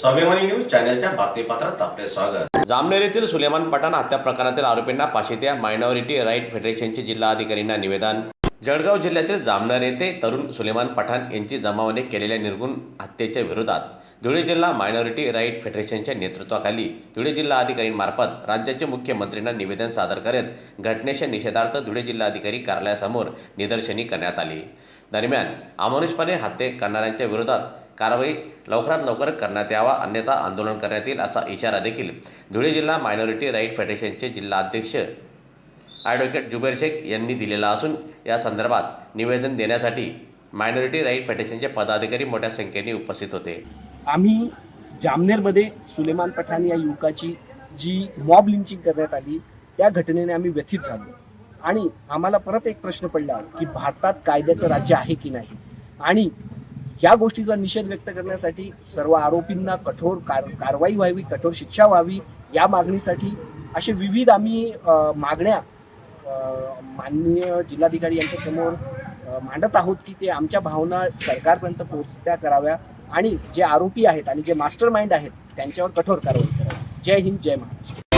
स्वाभिमानी न्यूज चॅनलच्या बातमीपत्रात आपले स्वागत. जामनेर येथील सुलेमान पठाण हत्या प्रकरणातील आरोपींना फाशी द्या मायनॉरिटी राईट फेडरेशनचे जिल्हाधिकाऱ्यांना निवेदन. जळगाव जिल्ह्यातील जामनेर येथे तरुण सुलेमान पठाण यांची जमावाने केलेल्या निर्गुण हत्येच्या विरोधात धुळे जिल्हा मायनॉरिटी राईट फेडरेशनच्या नेतृत्वाखाली धुळे जिल्हाधिकाऱ्यांमार्फत राज्याचे मुख्यमंत्र्यांना निवेदन सादर करत घटनेच्या निषेधार्थ धुळे जिल्हाधिकारी कार्यालयासमोर निदर्शनी करण्यात आली. दरम्यान अमानुषपणे हत्ये करणाऱ्यांच्या विरोधात कारवाई लवकरात लवकर करण्यात यावा अन्यथा आंदोलन करण्यात येईल असा इशारा देखील धुळे जिल्हा मायनॉरिटी राईट फेडरेशनचे जिल्हाध्यक्ष ॲडव्होकेट जुबेर शेख यांनी दिलेला असून या संदर्भात निवेदन देण्यासाठी मायनॉरिटी राईट फेडरेशनचे पदाधिकारी मोठ्या संख्येने उपस्थित होते. आम्ही जामनेरमध्ये सुलेमान पठाण या युवकाची जी मॉब लिंचिंग करण्यात आली त्या घटनेने आम्ही व्यथित झालो. आणि आम्हाला परत एक प्रश्न पडला की भारतात कायद्याचं राज्य आहे की नाही? आणि या गोष्टीचा निषेध व्यक्त करण्यासाठी सर्व आरोपींना कठोर कार कारवाई व्हावी कठोर शिक्षा व्हावी या मागणीसाठी असे विविध आम्ही मागण्या माननीय जिल्हाधिकारी यांच्यासमोर मांडत आहोत की ते आमच्या भावना सरकारपर्यंत पोहोचत्या कराव्या आणि जे आरोपी आहेत आणि जे मास्टर माइंड आहेत त्यांच्यावर कठोर कारवाई करावी. जय हिंद जय महाराष्ट्र.